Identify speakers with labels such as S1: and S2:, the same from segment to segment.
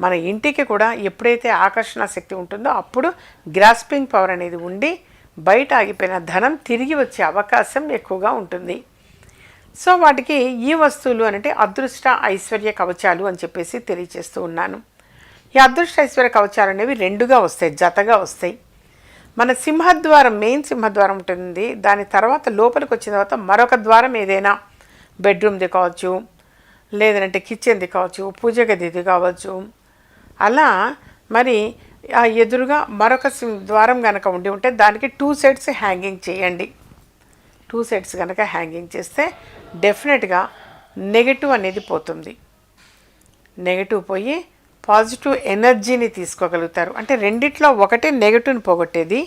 S1: మన ఇంటికి కూడా ఎప్పుడైతే ఆకర్షణ శక్తి ఉంటుందో అప్పుడు గ్రాస్పింగ్ పవర్ అనేది ఉండి బయట ఆగిపోయిన ధనం తిరిగి వచ్చే అవకాశం ఎక్కువగా ఉంటుంది. సో వాటికి ఈ వస్తువులు అంటే అదృష్ట ఐశ్వర్య కవచాలు అని చెప్పేసి తెలియచేస్తూ ఉన్నాను. ఈ అదృష్ట ఐశ్వర్య కవచాలు అనేవి రెండుగా వస్తాయి జతగా వస్తాయి. మన సింహద్వారం మెయిన్ సింహద్వారం ఉంటుంది. దాని తర్వాత లోపలికి వచ్చిన తర్వాత మరొక ద్వారం ఏదైనా బెడ్రూమ్ది కావచ్చు లేదంటే కిచెన్ది కావచ్చు పూజ గదిది కావచ్చు అలా మరి ఆ ఎదురుగా మరొక ద్వారం కనుక ఉండి ఉంటే దానికి టూ సెట్స్ హ్యాంగింగ్ చేయండి. టూ సెట్స్ కనుక హ్యాంగింగ్ చేస్తే డెఫినెట్గా నెగటివ్ అనేది పోతుంది. నెగటివ్ పోయి పాజిటివ్ ఎనర్జీని తీసుకోగలుగుతారు. అంటే రెండిట్లో ఒకటి నెగటివ్ని పోగొట్టేది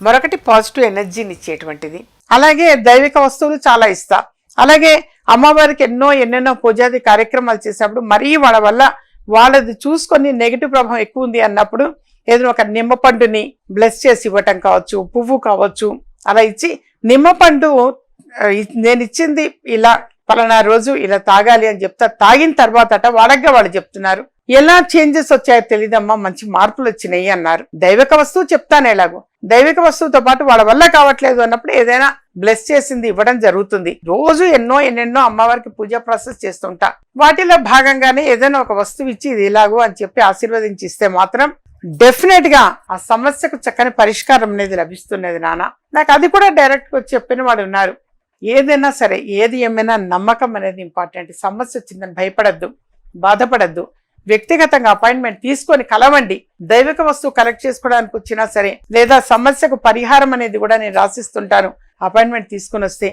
S1: మరొకటి పాజిటివ్ ఎనర్జీని ఇచ్చేటువంటిది. అలాగే దైవిక వస్తువులు చాలా ఇస్తా. అలాగే అమ్మవారికి ఎన్నో ఎన్నెన్నో పూజాది కార్యక్రమాలు చేసినప్పుడు మరీ వాళ్ళ వల్ల వాళ్ళది చూసుకొని నెగిటివ్ ప్రభావం ఎక్కువ ఉంది అన్నప్పుడు ఏదైనా ఒక నిమ్మపండుని బ్లెస్ చేసి ఇవ్వటం కావచ్చు పువ్వు కావచ్చు అలా ఇచ్చి నిమ్మపండు నేను ఇచ్చింది ఇలా పలానా రోజు ఇలా తాగాలి అని చెప్తా తాగిన తర్వాత అట వాళ్ళగా వాళ్ళు చెప్తున్నారు. ఎలా చేంజెస్ వచ్చాయో తెలియదమ్మా మంచి మార్పులు వచ్చినాయి అన్నారు. దైవిక వస్తువు చెప్తాను ఎలాగో. దైవిక వస్తువుతో పాటు వాళ్ళ వల్ల కావట్లేదు అన్నప్పుడు ఏదైనా బ్లెస్ చేసింది ఇవ్వడం జరుగుతుంది. రోజు ఎన్నో ఎన్నెన్నో అమ్మవారికి పూజ ప్రాసెస్ చేస్తుంటా. వాటిలో భాగంగానే ఏదైనా ఒక వస్తువు ఇచ్చి ఇది ఇలాగో అని చెప్పి ఆశీర్వదించి ఇస్తే మాత్రం డెఫినెట్గా ఆ సమస్యకు చక్కని పరిష్కారం అనేది లభిస్తున్నది నాన్న నాకు అది కూడా డైరెక్ట్గా చెప్పిన వాడు ఉన్నారు. ఏదైనా సరే ఏది ఏమైనా నమ్మకం అనేది ఇంపార్టెంట్ సమస్య వచ్చిందని భయపడద్దు బాధపడద్దు. వ్యక్తిగతంగా అపాయింట్మెంట్ తీసుకొని కలవండి. దైవిక వస్తువు కలెక్ట్ చేసుకోవడానికి వచ్చినా సరే లేదా సమస్యకు పరిహారం అనేది కూడా నేను రాసిస్తుంటాను. అపాయింట్మెంట్ తీసుకుని వస్తే